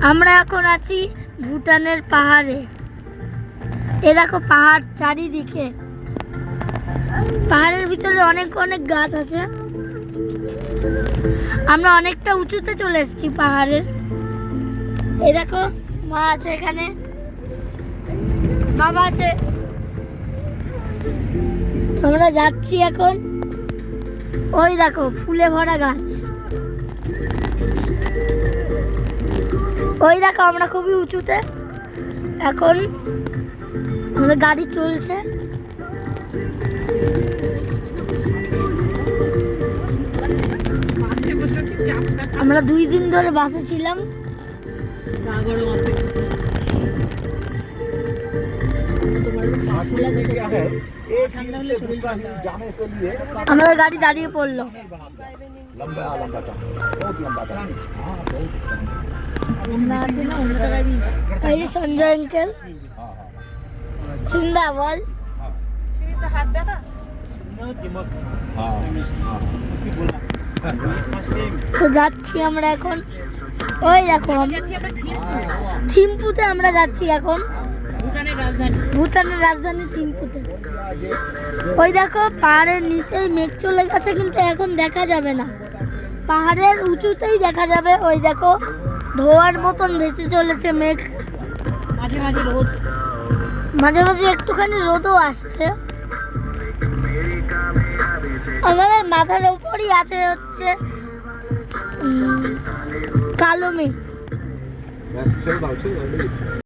আমরা এখন আছি ভুটানের পাহাড়ে। এ দেখো পাহাড় চারিদিকে। পাহাড়ের ভিতরে অনেক অনেক গাছ আছে। আমরা অনেকটা উঁচুতে চলে এসেছি পাহাড়ের। এ দেখো মা আছে এখানে। বাবা আছে। আমরা যাচ্ছি এখন। ওই দেখো ফুলে ভরা গাছ। ওই দেখো আমরা খুবই উঁচুতে। এখন আমাদের গাড়ি চলছে। আমরা দুই দিন ধরে বাসে ছিলাম। আমাদের গাড়ি দাঁড়িয়ে পড়ল। সঞ্জয় আঙ্কেল সিন্দা বল। তো যাচ্ছি আমরা এখন। ওই দেখো থিম্পুতে আমরা যাচ্ছি এখন। ভুটানের রাজধানী থিম্পুতে। ওই দেখো পাহাড়ের নিচেই মেঘ চলে গেছে কিন্তু এখন দেখা যাবে না। পাহাড়ের উঁচুতেই দেখা যাবে ওই দেখো ধোয়ার মতন ভেসে চলেছে মেঘ। মাঝে মাঝে রোদ। মাঝে মাঝে একটুখানি রোদও আসছে। আমাদের মাথার উপরই আছে হচ্ছে কালো মেঘ।